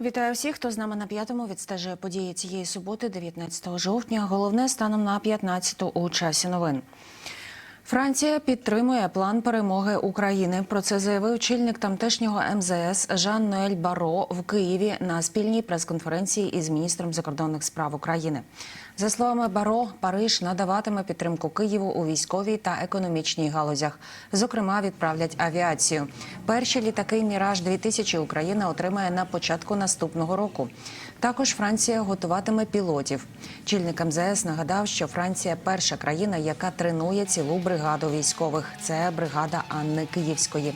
Вітаю всіх, хто з нами на п'ятому відстежує події цієї суботи, 19 жовтня. Головне станом на 15 у часі новин. Франція підтримує план перемоги України. Про це заявив очільник тамтешнього МЗС Жан Ноель Баро в Києві на спільній прес-конференції із міністром закордонних справ України. За словами Баро, Париж надаватиме підтримку Києву у військовій та економічній галузях. Зокрема, відправлять авіацію. Перші літаки Міраж 2000 Україна отримає на початку наступного року. Також Франція готуватиме пілотів. Чільник МЗС нагадав, що Франція перша країна, яка тренує цілу бригаду військових. Це бригада Анни Київської.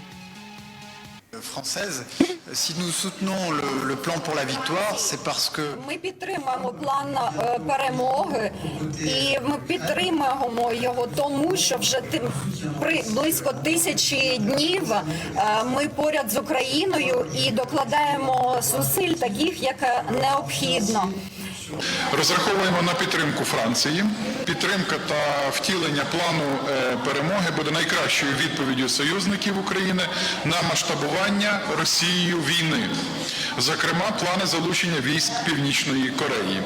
Française. Si nous soutenons le, le plan pour la victoire, c'est parce que Ми підтримуємо план е, перемоги, і ми підтримуємо його тому, що вже тим при близько тисячі днів е, ми поряд з Україною і докладаємо зусиль таких, як е, необхідно. Розраховуємо на підтримку Франції. Підтримка та втілення плану е, перемоги буде найкращою відповіддю союзників України на масштабування Росією війни, зокрема, плани залучення військ Північної Кореї.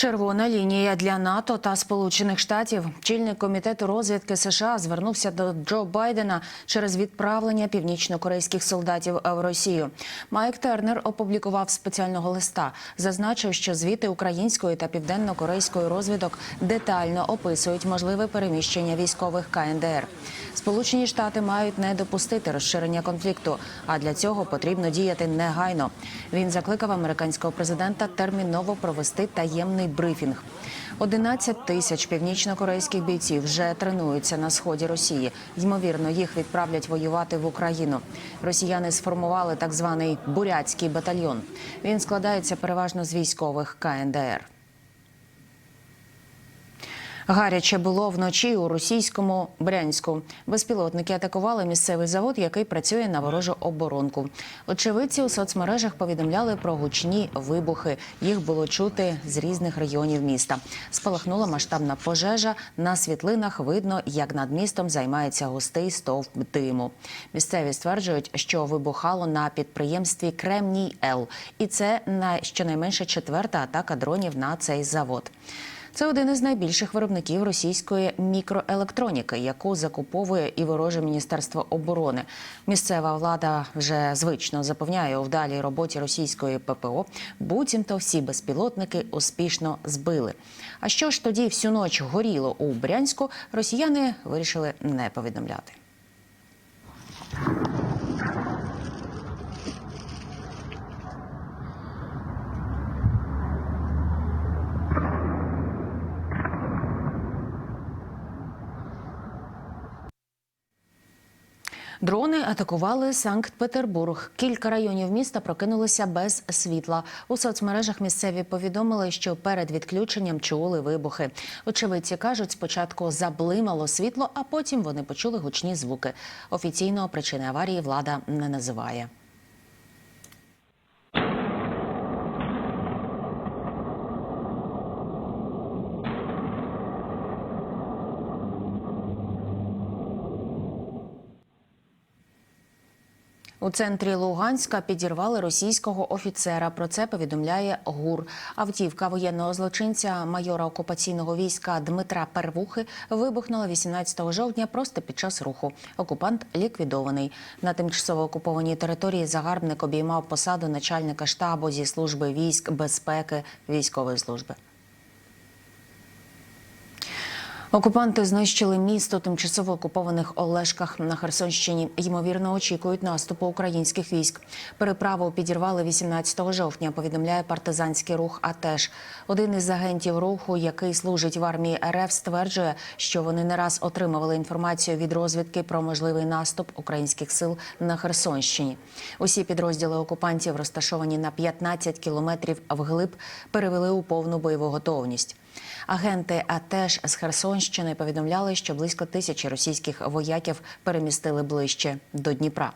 Червона лінія для НАТО та Сполучених Штатів. Чільник комітету розвідки США звернувся до Джо Байдена через відправлення північно-корейських солдатів в Росію. Майк Тернер опублікував спеціального листа. Зазначив, що звіти української та південно-корейської розвідок детально описують можливе переміщення військових КНДР. Сполучені Штати мають не допустити розширення конфлікту, а для цього потрібно діяти негайно. Він закликав американського президента терміново провести таємний брифінг. 11 тисяч північно-корейських бійців вже тренуються на сході Росії. Ймовірно, їх відправлять воювати в Україну. Росіяни сформували так званий бурятський батальйон. Він складається переважно з військових КНДР. Гаряче було вночі у російському Брянську. Безпілотники атакували місцевий завод, який працює на ворожу оборонку. Очевидці у соцмережах повідомляли про гучні вибухи. Їх було чути з різних регіонів міста. Спалахнула масштабна пожежа. На світлинах видно, як над містом займається густий стовп диму. Місцеві стверджують, що вибухало на підприємстві Кремній Л, і це на щонайменше четверта атака дронів на цей завод. Це один із найбільших виробників російської мікроелектроніки, яку закуповує і вороже міністерство оборони. Місцева влада вже звично запевняє у вдалій роботі російської ППО. Буцімто всі безпілотники успішно збили. А що ж тоді всю ніч горіло у Брянську? Росіяни вирішили не повідомляти. Дрони атакували Санкт-Петербург. Кілька районів міста прокинулися без світла. У соцмережах місцеві повідомили, що перед відключенням чули вибухи. Очевидці кажуть, спочатку заблимало світло, а потім вони почули гучні звуки. Офіційно причини аварії влада не називає. У центрі Луганська підірвали російського офіцера. Про це повідомляє ГУР. Автівка воєнного злочинця майора окупаційного війська Дмитра Первухи вибухнула 18 жовтня просто під час руху. Окупант ліквідований. На тимчасово окупованій території загарбник обіймав посаду начальника штабу зі служби військ безпеки військової служби. Окупанти знищили місто тимчасово окупованих Олешках на Херсонщині. Ймовірно, очікують наступу українських військ. Переправу підірвали 18 жовтня. Повідомляє партизанський рух. АТЕШ. один із агентів руху, який служить в армії РФ, стверджує, що вони не раз отримували інформацію від розвідки про можливий наступ українських сил на Херсонщині. Усі підрозділи окупантів, розташовані на 15 кілометрів вглиб, перевели у повну бойову готовність. Агенти АТЕШ з Херсонщини повідомляли, що близько тисячі російських вояків перемістили ближче до Дніпра.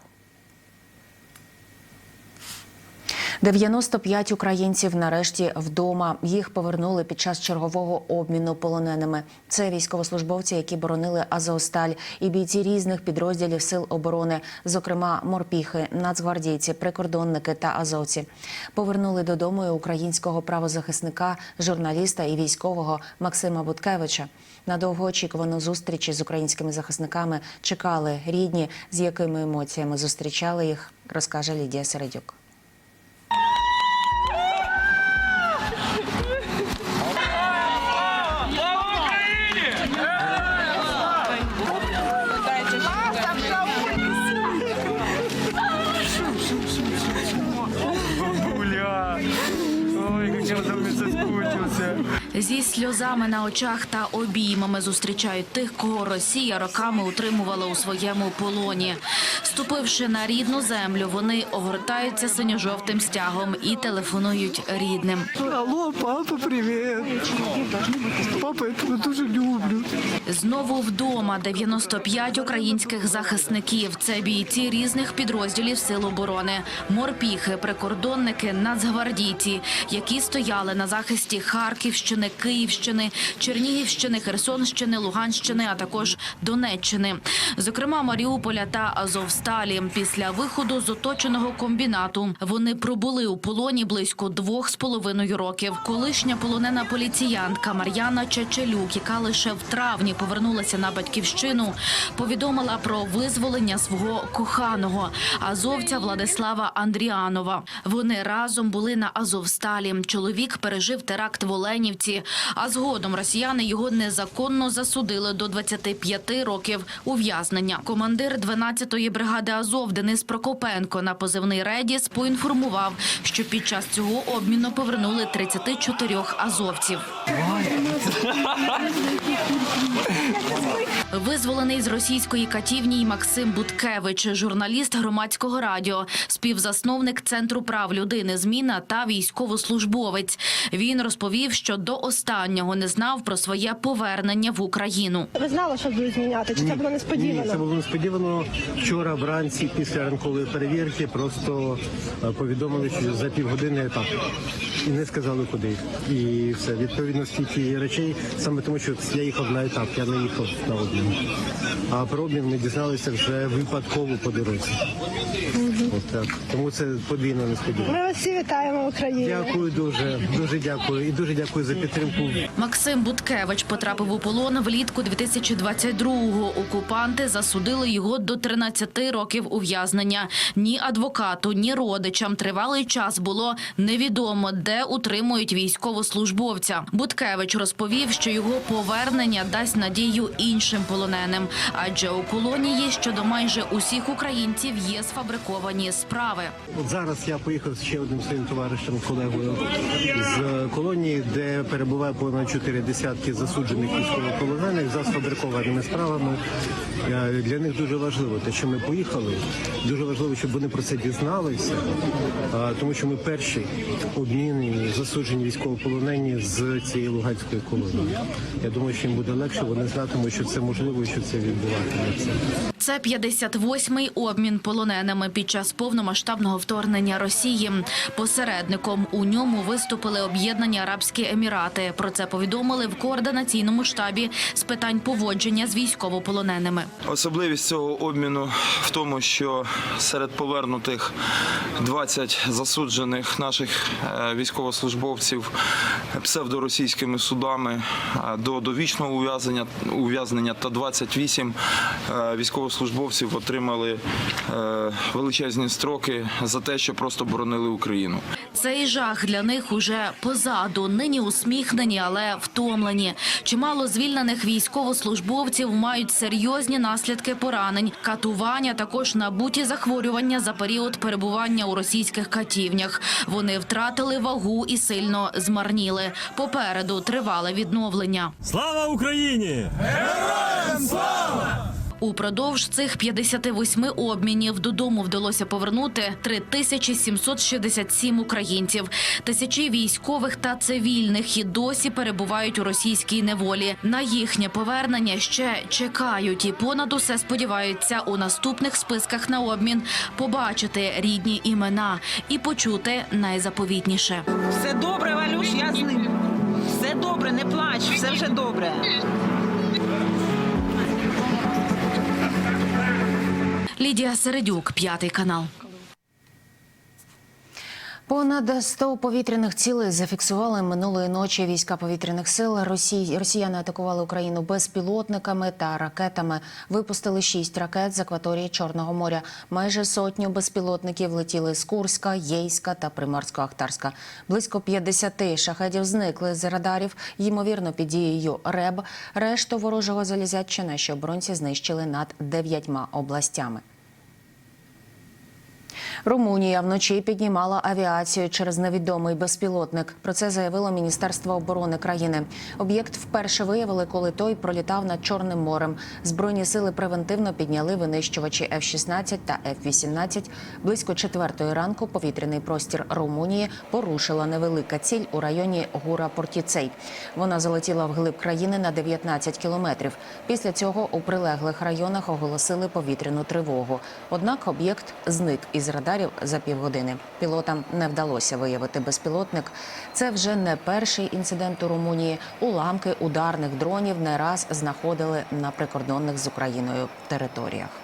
95 українців нарешті вдома. Їх повернули під час чергового обміну полоненими. Це військовослужбовці, які боронили Азовсталь, і бійці різних підрозділів сил оборони, зокрема морпіхи, нацгвардійці, прикордонники та азовці. Повернули додому і українського правозахисника, журналіста і військового Максима Буткевича. На довгоочікувану зустріч із українськими захисниками чекали рідні, з якими емоціями зустрічали їх, розкаже Лідія Середюк. Зі сльозами на очах та обіймами зустрічають тих, кого Росія роками утримувала у своєму полоні. Ступивши на рідну землю, вони огортаються синьо-жовтим стягом і телефонують рідним. Алло, папа, привет. Папа, я тебе дуже люблю. Знову вдома 95 українських захисників. Це бійці різних підрозділів сил оборони, морпіхи, прикордонники, нацгвардійці, які стояли на захисті Харківщини, Київщини, Чернігівщини, Херсонщини, Луганщини, а також Донеччини, зокрема Маріуполя та Азовсталі. Після виходу з оточеного комбінату вони пробули у полоні близько двох з половиною років. Колишня полонена поліціянтка Мар'яна Чечелюк, яка лише в травні повернулася на батьківщину, повідомила про визволення свого коханого азовця Владислава Андріанова. Вони разом були на Азовсталі. Чоловік пережив теракт в Оленівці, а згодом росіяни його незаконно засудили до 25 років ув'язнення. Командир 12-ї бригади Азов Денис Прокопенко на позивний Редіс поінформував, що під час цього обміну повернули 34 азовців. Визволений з російської катівні й Максим Буткевич, журналіст громадського радіо, співзасновник Центру прав людини Зміна та військовослужбовець. Він розповів, що до останнього не знав про своє повернення в Україну. Ви знали, що будуть зміняти? Чи це було Ні, несподівано? це було несподівано. Вчора вранці після ранкової перевірки просто е, повідомили, що за півгодини етап. І не сказали куди. І все. Відповідно, стільки речей, саме тому, що я їхав на етап, я не їхав на обмін. А про обмін ми дізналися вже випадково по дорозі. Так. Тому це подвійно несподівано. Ми вас всі вітаємо в Україні. Дякую дуже, дуже дякую. І дуже дякую за підтримку. Максим Буткевич потрапив у полон влітку 2022-го. Окупанти засудили його до 13 років ув'язнення. Ні адвокату, ні родичам тривалий час було невідомо, де утримують військовослужбовця. Буткевич розповів, що його повернення дасть надію іншим полоненим, адже у колонії щодо майже усіх українців є сфабриковані справи. От зараз я поїхав з ще одним своїм товаришем, колегою з колонії, де перебуває понад чотири десятки засуджених військовополонених за сфабрикованими справами. Е, Для них дуже важливо те, що ми поїхали. Дуже важливо, щоб вони про це дізналися, е, тому що ми перші обмінені засуджені військовополонені з цієї луганської колонії. Я думаю, що їм буде легше. Вони знатимуть, що це можливо і що це відбуватиметься. Це 58-й обмін полоненими під час повномасштабного вторгнення Росії. Посередником у ньому виступили об'єднані Арабські Емірати. Про це повідомили в координаційному штабі з питань поводження з військовополоненими. Особливість цього обміну в тому, що серед повернутих 20 засуджених наших е, військовослужбовців псевдоросійськими судами до довічного ув'язнення ув'язнення та 28 е, військовослужбовців отримали е, величезні строки за те, що просто боронили Україну. Цей жах для них уже позаду. Нині усміхнені, але втомлені. Чимало звільнених військовослужбовців мають серйозні наслідки поранень, катування, також набуті захворювання за період перебування у російських катівнях. Вони втратили вагу і сильно змарніли. Попереду тривале відновлення. Слава Україні! Упродовж цих 58 обмінів додому вдалося повернути 3767 українців. Тисячі військових та цивільних і досі перебувають у російській неволі. На їхнє повернення ще чекають і понад усе сподіваються у наступних списках на обмін побачити рідні імена і почути найзаповітніше. Все добре, Валюш, я з ним. Все добре, не плач, все вже добре. Лідія Середюк, п'ятий канал. Понад 100 повітряних цілей зафіксували минулої ночі війська повітряних сил. Росії росіяни атакували Україну безпілотниками та ракетами. Випустили шість ракет з акваторії Чорного моря. Майже сотню безпілотників летіли з Курська, Єйська та Приморсько-Ахтарська. Близько 50 шахедів зникли з радарів. Ймовірно, під дією РЕБ. Решту ворожого залізяча наші оборонці знищили над дев'ятьма областями. Румунія вночі піднімала авіацію через невідомий безпілотник. Про це заявило Міністерство оборони країни. Об'єкт вперше виявили, коли той пролітав над Чорним морем. Збройні сили превентивно підняли винищувачі F-16 та F-18. Близько четвертої ранку повітряний простір Румунії порушила невелика ціль у районі Гура Портіцей. Вона залетіла вглиб країни на 19 кілометрів. Після цього у прилеглих районах оголосили повітряну тривогу. Однак об'єкт зник із радарів за півгодини. Пілотам не вдалося виявити безпілотник. Це вже не перший інцидент у Румунії. Уламки ударних дронів не раз знаходили на прикордонних з Україною територіях.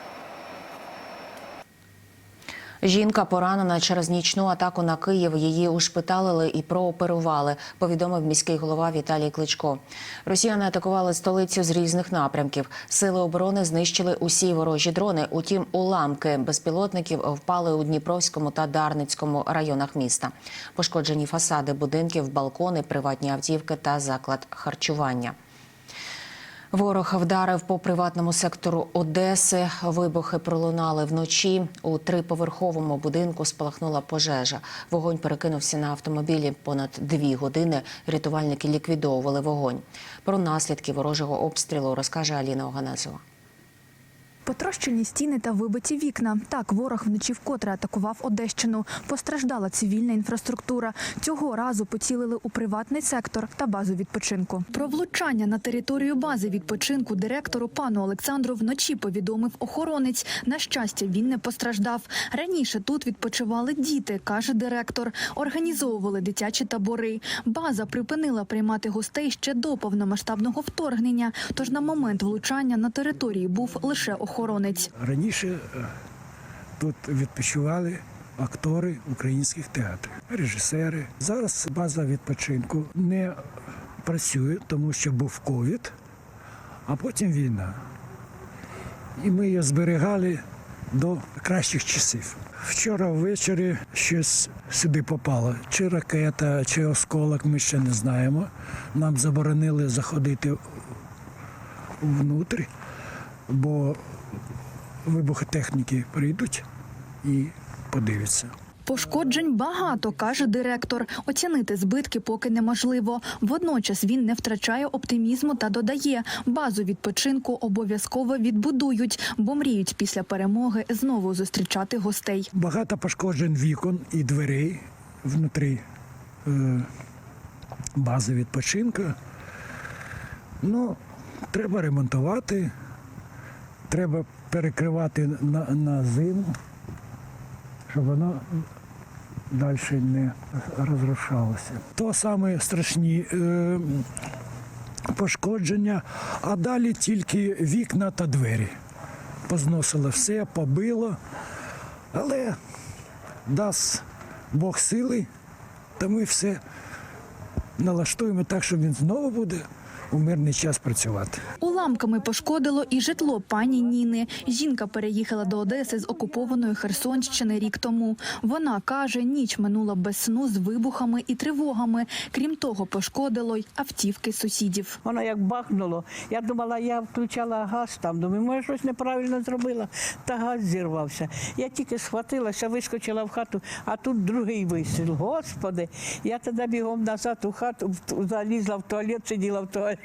Жінка поранена через нічну атаку на Київ. Її ушпиталили і прооперували. Повідомив міський голова Віталій Кличко. Росіяни атакували столицю з різних напрямків. Сили оборони знищили усі ворожі дрони. Утім, уламки безпілотників впали у Дніпровському та Дарницькому районах міста. Пошкоджені фасади будинків, балкони, приватні автівки та заклад харчування. Ворог вдарив по приватному сектору Одеси. Вибухи пролунали вночі. У триповерховому будинку спалахнула пожежа. Вогонь перекинувся на автомобілі. Понад дві години рятувальники ліквідовували вогонь. Про наслідки ворожого обстрілу розкаже Аліна Оганезова. Потрощені стіни та вибиті вікна. Так ворог вночі вкотре атакував Одещину. Постраждала цивільна інфраструктура. Цього разу поцілили у приватний сектор та базу відпочинку. Про влучання на територію бази відпочинку директору пану Олександру вночі повідомив охоронець. На щастя, він не постраждав. Раніше тут відпочивали діти, каже директор. Організовували дитячі табори. База припинила приймати гостей ще до повномасштабного вторгнення. Тож на момент влучання на території був лише охоронець. Раніше е, тут відпочивали актори українських театрів, режисери. Зараз база відпочинку не працює, тому що був ковід, а потім війна. І ми її зберігали до кращих часів. Вчора ввечері щось сюди попало. Чи ракета, чи осколок, ми ще не знаємо. Нам заборонили заходити внутрі, бо вибухотехніки прийдуть і подивляться. Пошкоджень багато, каже директор. Оцінити збитки поки неможливо. Водночас він не втрачає оптимізму та додає, базу відпочинку обов'язково відбудують, бо мріють після перемоги знову зустрічати гостей. Багато пошкоджень вікон і дверей внутрі е, бази відпочинку. Ну, треба ремонтувати, треба перекривати на, на зиму, щоб воно далі не розрушалося. То саме страшні е, пошкодження, а далі тільки вікна та двері. Позносило все, побило, але дасть Бог сили, то ми все налаштуємо так, щоб він знову буде у мирний час працювати. Уламками пошкодило і житло пані Ніни. Жінка переїхала до Одеси з окупованої Херсонщини рік тому. Вона каже, ніч минула без сну з вибухами і тривогами. Крім того, пошкодило й автівки сусідів. Воно як бахнуло. Я думала, я включала газ там. Думаю, може щось неправильно зробила. Та газ зірвався. Я тільки схватилася, вискочила в хату, а тут другий вистріл. Господи, я тоді бігом назад у хату в- залізла в туалет, сиділа в туалеті.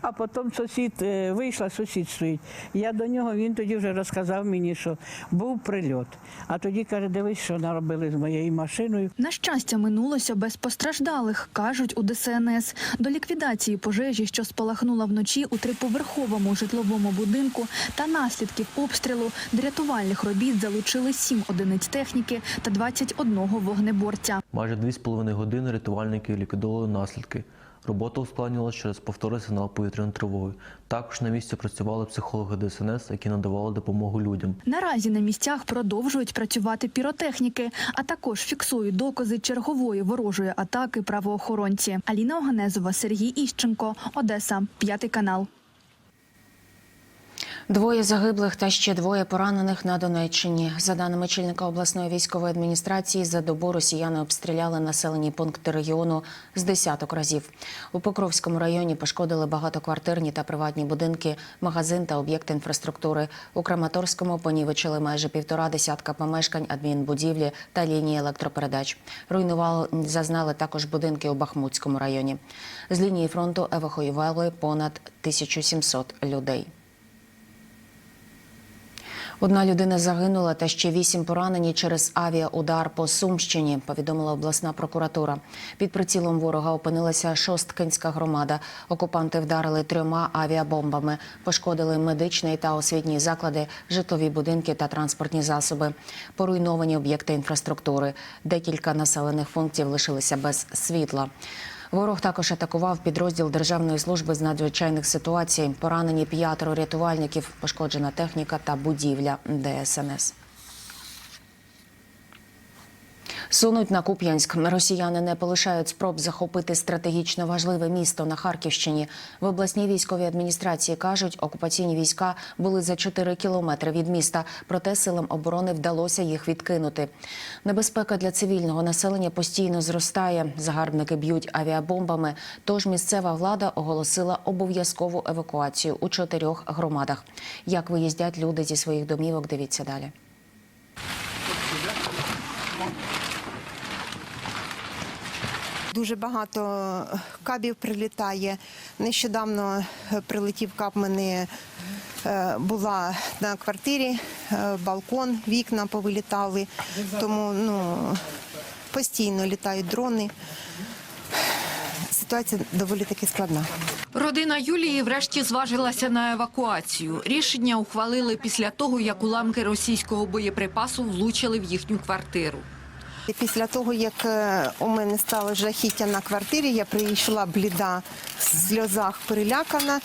А потім сусід е, вийшла, сусід стоїть. Я до нього, він тоді вже розказав мені, що був прильот. А тоді каже, дивись, що наробили з моєю машиною. На щастя, минулося без постраждалих, кажуть у ДСНС. До ліквідації пожежі, що спалахнула вночі у триповерховому житловому будинку та наслідків обстрілу, до рятувальних робіт залучили сім одиниць техніки та 21 вогнеборця. Майже 2,5 години рятувальники ліквідовували наслідки. Робота ускладнювалася через повтори сигнал повітряної тривоги. Також на місці працювали психологи ДСНС, які надавали допомогу людям. Наразі на місцях продовжують працювати піротехніки, а також фіксують докази чергової ворожої атаки правоохоронці. Аліна Оганезова, Сергій Іщенко, Одеса, п'ятий канал. Двоє загиблих та ще двоє поранених на Донеччині. За даними чільника обласної військової адміністрації, за добу росіяни обстріляли населені пункти регіону з десяток разів. У Покровському районі пошкодили багатоквартирні та приватні будинки, магазин та об'єкти інфраструктури. У Краматорському понівечили майже півтора десятка помешкань, адмінбудівлі та лінії електропередач. Руйнували зазнали також будинки у Бахмутському районі. З лінії фронту евакуювали понад 1700 людей. Одна людина загинула та ще вісім поранені через авіаудар по Сумщині, повідомила обласна прокуратура. Під прицілом ворога опинилася Шосткинська громада. Окупанти вдарили трьома авіабомбами, пошкодили медичний та освітній заклади, житлові будинки та транспортні засоби, поруйновані об'єкти інфраструктури. Декілька населених пунктів лишилися без світла. Ворог також атакував підрозділ Державної служби з надзвичайних ситуацій. Поранені п'ятеро рятувальників, пошкоджена техніка та будівля ДСНС. Сунуть на Куп'янськ. Росіяни не полишають спроб захопити стратегічно важливе місто на Харківщині. В обласній військовій адміністрації кажуть, окупаційні війська були за 4 кілометри від міста, проте силам оборони вдалося їх відкинути. Небезпека для цивільного населення постійно зростає. Загарбники б'ють авіабомбами. Тож місцева влада оголосила обов'язкову евакуацію у чотирьох громадах. Як виїздять люди зі своїх домівок? Дивіться далі. Дуже багато кабів прилітає. Нещодавно е, прилетів кап мене е, була на квартирі, е, балкон, вікна повилітали. Тому ну, постійно літають дрони. Ситуація доволі таки складна. Родина Юлії врешті зважилася на евакуацію. Рішення ухвалили після того, як уламки російського боєприпасу влучили в їхню квартиру. І Після того, як е, у мене стало жахіття на квартирі, я прийшла бліда, в сльозах перелякана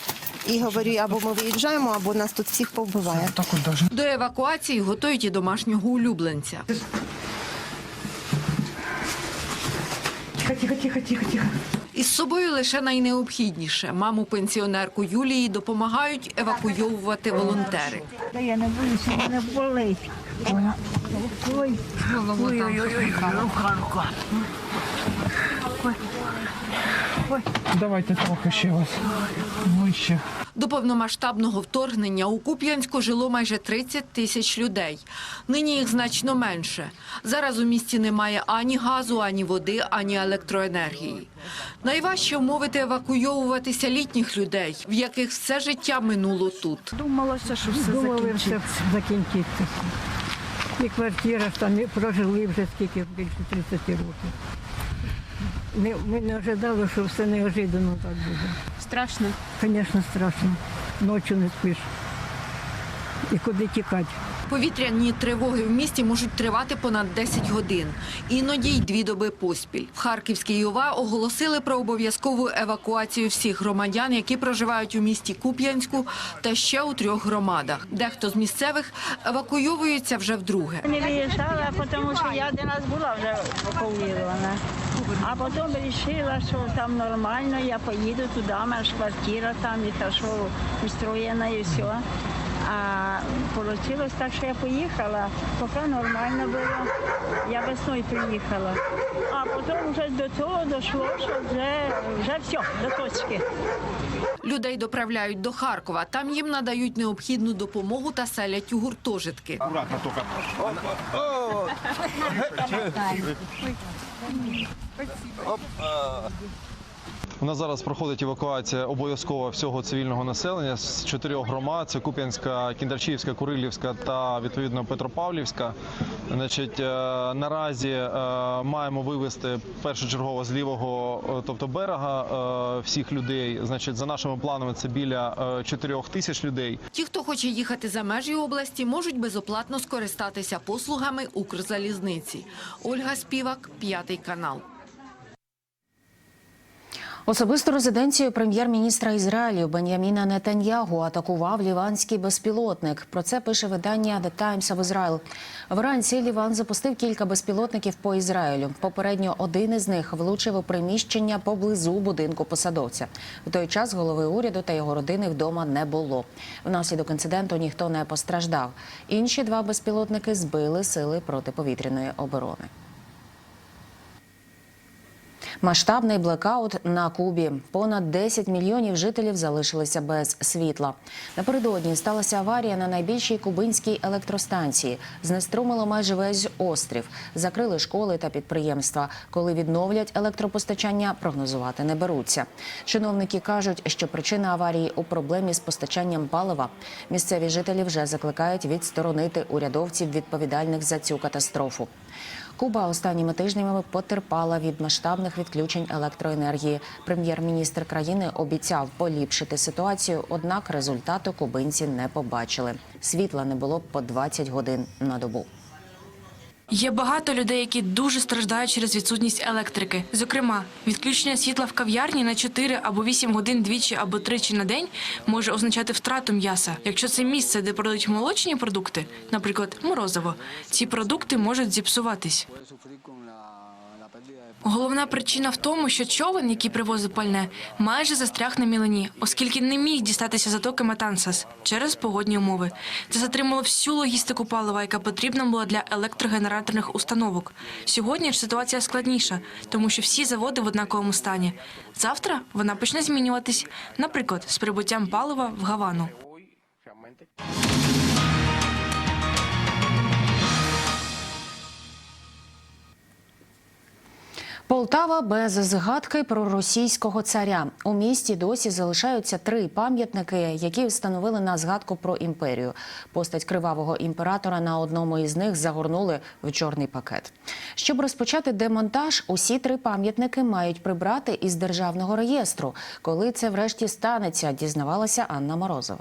і говорю, або ми виїжджаємо, або нас тут всіх повбиває. До евакуації готують і домашнього улюбленця. Із собою лише найнеобхідніше. Маму пенсіонерку Юлії допомагають евакуйовувати волонтери. Та я не боюся, мене болить. Ой, ой, ой, ой, ой, рука. Давайте трохи ще вас вище. До повномасштабного вторгнення у Куп'янську жило майже 30 тисяч людей. Нині їх значно менше. Зараз у місті немає ані газу, ані води, ані електроенергії. Найважче вмовити евакуйовуватися літніх людей, в яких все життя минуло тут. Думалося, що все закінчиться. закінчиться. І квартира там і прожили вже скільки, більше 30 років. Ми, ми не ожидали, що все неожиданно так буде. Страшно. Звісно, страшно. Ночі не спиш. І куди тікати? Повітряні тривоги в місті можуть тривати понад 10 годин, іноді й дві доби поспіль. В Харківській ОВА оголосили про обов'язкову евакуацію всіх громадян, які проживають у місті Куп'янську та ще у трьох громадах. Дехто з місцевих евакуйовується вже вдруге. Не виїжджала, тому що я один раз була вже евакуйована. А потім вирішила, що там нормально, я поїду туди, у ж квартира там і та що устроєна і все. А вийшло так, що я поїхала, поки нормально було. Я весною приїхала. А потім вже до того дійшло, що вже, вже все, до точки. Людей доправляють до Харкова. Там їм надають необхідну допомогу та селять у гуртожитки. Спасибо. Оп. У нас зараз проходить евакуація обов'язкова всього цивільного населення з чотирьох громад: це Куп'янська, Кіндрачівська, Курилівська та відповідно Петропавлівська. Значить, е, наразі е, маємо вивезти першочергово з лівого, е, тобто берега, всіх людей. Значить, за нашими планами це біля 4 тисяч людей. Ті, хто хоче їхати за межі області, можуть безоплатно скористатися послугами Укрзалізниці. Ольга Співак, п'ятий канал. Особисту резиденцію прем'єр-міністра Ізраїлю Бен'яміна Нетаньягу атакував ліванський безпілотник. Про це пише видання The Times of Israel. Вранці Ліван запустив кілька безпілотників по Ізраїлю. Попередньо один із них влучив у приміщення поблизу будинку посадовця. В той час голови уряду та його родини вдома не було. Внаслідок інциденту ніхто не постраждав. Інші два безпілотники збили сили протиповітряної оборони. Масштабний блекаут на Кубі. Понад 10 мільйонів жителів залишилися без світла. Напередодні сталася аварія на найбільшій кубинській електростанції. Знеструмило майже весь острів. Закрили школи та підприємства. Коли відновлять електропостачання, прогнозувати не беруться. Чиновники кажуть, що причина аварії у проблемі з постачанням палива. Місцеві жителі вже закликають відсторонити урядовців відповідальних за цю катастрофу. Куба останніми тижнями потерпала від масштабних відключень електроенергії. Прем'єр-міністр країни обіцяв поліпшити ситуацію, однак результату кубинці не побачили. Світла не було по 20 годин на добу. Є багато людей, які дуже страждають через відсутність електрики. Зокрема, відключення світла в кав'ярні на 4 або 8 годин двічі або тричі на день може означати втрату м'яса. Якщо це місце, де продають молочні продукти, наприклад, морозиво, ці продукти можуть зіпсуватись. Головна причина в тому, що човен, який привозив пальне, майже застряг на мілені, оскільки не міг дістатися затоки Матансас через погодні умови. Це затримало всю логістику палива, яка потрібна була для електрогенераторних установок. Сьогодні ж ситуація складніша, тому що всі заводи в однаковому стані. Завтра вона почне змінюватись, наприклад, з прибуттям палива в Гавану. Полтава без згадки про російського царя. У місті досі залишаються три пам'ятники, які встановили на згадку про імперію. Постать кривавого імператора на одному із них загорнули в чорний пакет. Щоб розпочати демонтаж, усі три пам'ятники мають прибрати із державного реєстру. Коли це врешті станеться, дізнавалася Анна Морозова.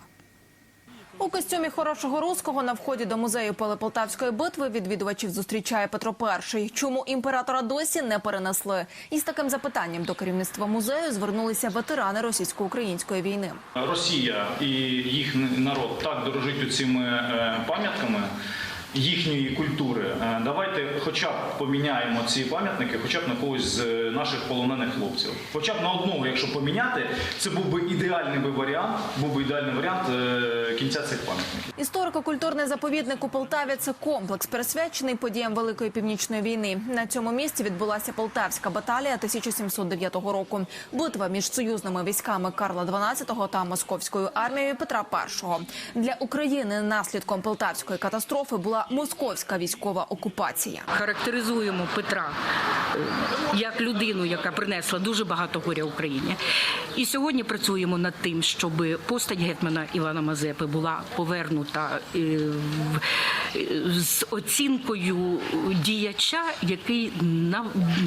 У костюмі хорошого руського на вході до музею Полтавської битви відвідувачів зустрічає Петро І. Чому імператора досі не перенесли? Із таким запитанням до керівництва музею звернулися ветерани російсько-української війни. Росія і їх народ так дорожить цими пам'ятками їхньої культури. Е, Давайте хоча б поміняємо ці пам'ятники, хоча б на когось з наших полонених хлопців. Хоча б на одного, якщо поміняти, це був би ідеальний би варіант, був би ідеальний варіант е, кінця цих пам'ятників. Історико-культурний заповідник у Полтаві це комплекс, присвячений подіям Великої північної війни. На цьому місці відбулася Полтавська баталія 1709 року. Битва між союзними військами Карла XII та московською армією Петра І. Для України наслідком полтавської катастрофи була московська військова окупація. Характеризуємо Петра е, як людину, яка принесла дуже багато горя Україні. І сьогодні працюємо над тим, щоб постать гетьмана Івана Мазепи була повернута е, в- е, з оцінкою діяча, який на-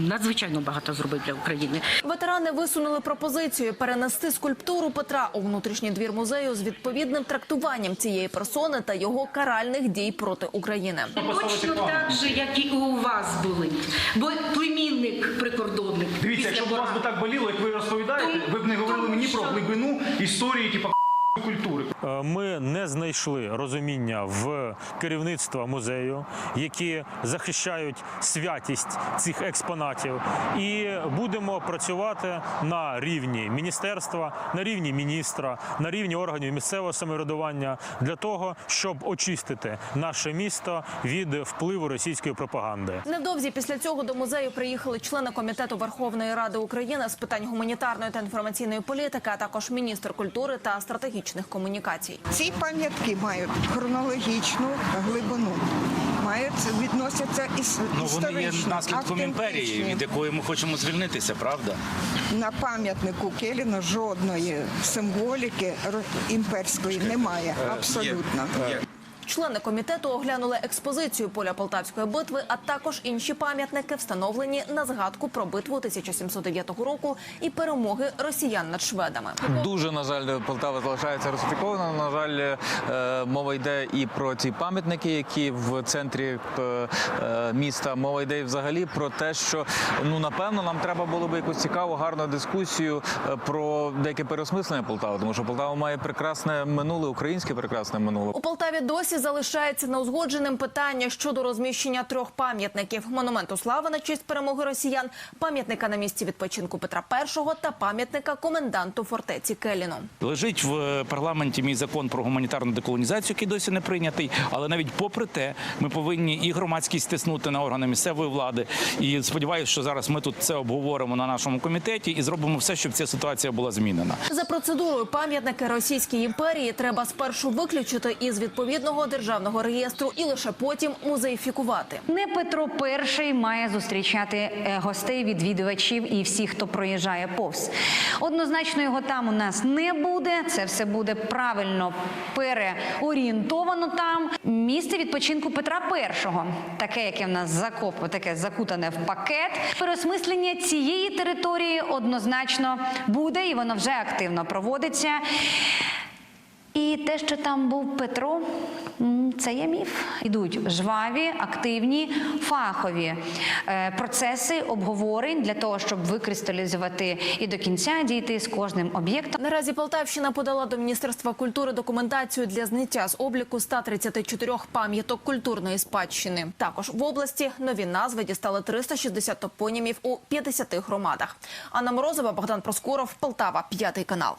надзвичайно багато зробив для України. Ветерани висунули пропозицію перенести скульптуру Петра у внутрішній двір музею з відповідним трактуванням цієї персони та його каральних дій проти України. Точно так же, як і у вас були. Бо племінник прикордонник. Дивіться, якщо б у вас би так боліло, як ви розповідаєте, ви б не говорили мені про глибину історії, типу культури. Е, Ми не знайшли розуміння в керівництва музею, які захищають святість цих експонатів, і будемо працювати на рівні міністерства, на рівні міністра, на рівні органів місцевого самоврядування для того, щоб очистити наше місто від впливу російської пропаганди. Невдовзі після цього до музею приїхали члени комітету Верховної Ради України з питань гуманітарної та інформаційної політики, а також міністр культури та стратегічних комунікацій. Ці пам'ятки мають хронологічну глибину. мають відносяться із Ну вони є наслідком імперії, від якої ми хочемо звільнитися, правда? На пам'ятнику Келіна жодної символіки ро- імперської немає. Абсолютно. Члени комітету оглянули експозицію поля Полтавської битви, а також інші пам'ятники, встановлені на згадку про битву 1709 року і перемоги росіян над шведами. Дуже на жаль, Полтава залишається русифікована. На жаль, е, мова йде і про ці пам'ятники, які в центрі е, міста. Мова йде і взагалі про те, що ну напевно нам треба було би якусь цікаву, гарну дискусію е, про деяке переосмислення Полтави, тому що Полтава має прекрасне минуле, українське прекрасне минуле. У Полтаві досі залишається неузгодженим питання щодо розміщення трьох пам'ятників: монументу слави на честь перемоги росіян, пам'ятника на місці відпочинку Петра І та пам'ятника коменданту фортеці Келіну. Лежить в парламенті мій закон про гуманітарну деколонізацію, який досі не прийнятий. Але навіть попри те, ми повинні і громадськість стиснути на органи місцевої влади. І сподіваюся, що зараз ми тут це обговоримо на нашому комітеті і зробимо все, щоб ця ситуація була змінена. За процедурою пам'ятники Російській імперії треба спершу виключити із відповідного державного реєстру і лише потім музеїфікувати. Не Петро І має зустрічати е, гостей, відвідувачів і всіх, хто проїжджає повз. Однозначно його там у нас не буде. Це все буде правильно переорієнтовано там. Місце відпочинку Петра І, таке, яке в нас закоп, таке закутане в пакет. Переосмислення цієї території однозначно буде, і воно вже активно проводиться. І те, що там був Петро, це є міф. Ідуть жваві, активні, фахові е, процеси обговорень для того, щоб викристалізувати і до кінця дійти з кожним об'єктом. Наразі Полтавщина подала до Міністерства культури документацію для зняття з обліку 134 пам'яток культурної спадщини. Також в області нові назви дістали 360 топонімів у 50 громадах. Анна Морозова, Богдан Проскоров, Полтава, п'ятий канал.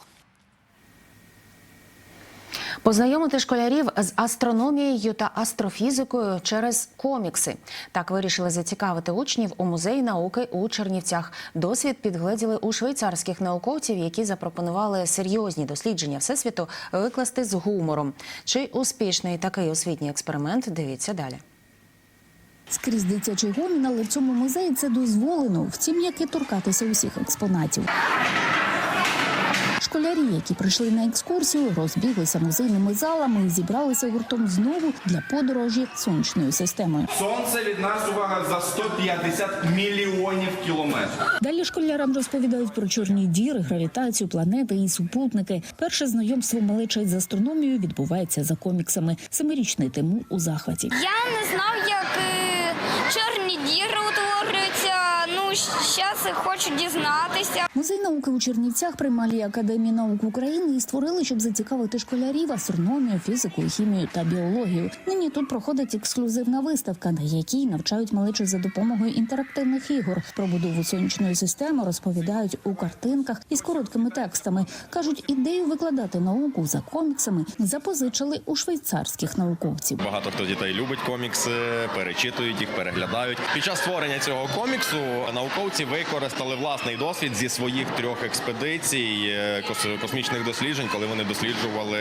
Познайомити школярів з астрономією та астрофізикою через комікси. Так вирішили зацікавити учнів у музеї науки у Чернівцях. Досвід підгледіли у швейцарських науковців, які запропонували серйозні дослідження всесвіту викласти з гумором. Чи успішний такий освітній експеримент? Дивіться далі. Скрізь дитячий гомін, але в цьому музеї це дозволено. Втім, як і торкатися усіх експонатів. Школярі, які прийшли на екскурсію, розбіглися музейними залами і зібралися гуртом знову для подорожі сонячною системою. Сонце від нас увага за 150 мільйонів кілометрів. Далі школярам розповідають про чорні діри, гравітацію, планети і супутники. Перше знайомство малеча з астрономією відбувається за коміксами. Семирічний Тимур у захваті. Я не знав, як е, чорні діри зараз хочу дізнатися. Музей науки у Чернівцях при Малій академії наук України і створили, щоб зацікавити школярів астрономію, фізику, хімію та біологію. Нині тут проходить ексклюзивна виставка, на якій навчають малечу за допомогою інтерактивних ігор. Про будову сонячної системи розповідають у картинках із короткими текстами. кажуть, ідею викладати науку за коміксами запозичили у швейцарських науковців. Багато хто дітей любить комікси, перечитують їх, переглядають. Під час створення цього коміксу науковці використали власний досвід зі своїх трьох експедицій е, космічних досліджень, коли вони досліджували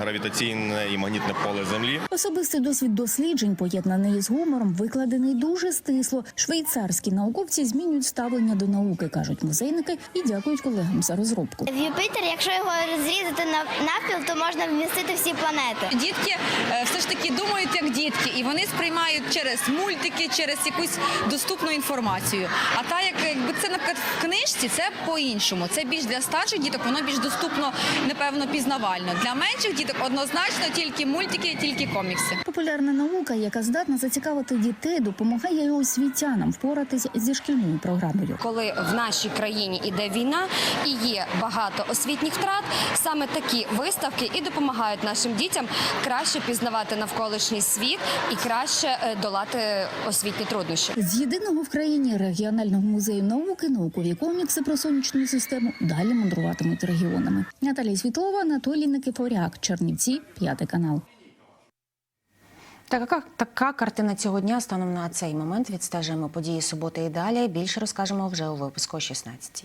гравітаційне і магнітне поле Землі. Особистий досвід досліджень, поєднаний з гумором, викладений дуже стисло. Швейцарські науковці змінюють ставлення до науки, кажуть музейники, і дякують колегам за розробку. В Юпітер, якщо його розрізати на навпіл, то можна вмістити всі планети. Дітки е, все ж таки думають як дітки, і вони сприймають через мультики, через якусь доступну інформацію. А та як якби це наприклад в книжці, це по-іншому. Це більш для старших діток, воно більш доступно, напевно, пізнавально. Для менших діток однозначно тільки мультики, тільки комікси. Популярна наука, яка здатна зацікавити дітей, допомагає і освітянам впоратись зі шкільною програмою. Коли в нашій країні іде війна і є багато освітніх втрат, саме такі виставки і допомагають нашим дітям краще пізнавати навколишній світ і краще е, долати освітні труднощі. З єдиного в країні Національного музею науки, наукові комікси про сонячну систему далі мандруватимуть регіонами. Наталія Світлова, Анатолій Никифоряк, Чернівці, п'ятий канал. Така така картина цього дня станом на цей момент. Відстежуємо події суботи і далі. Більше розкажемо вже у випуску о 16.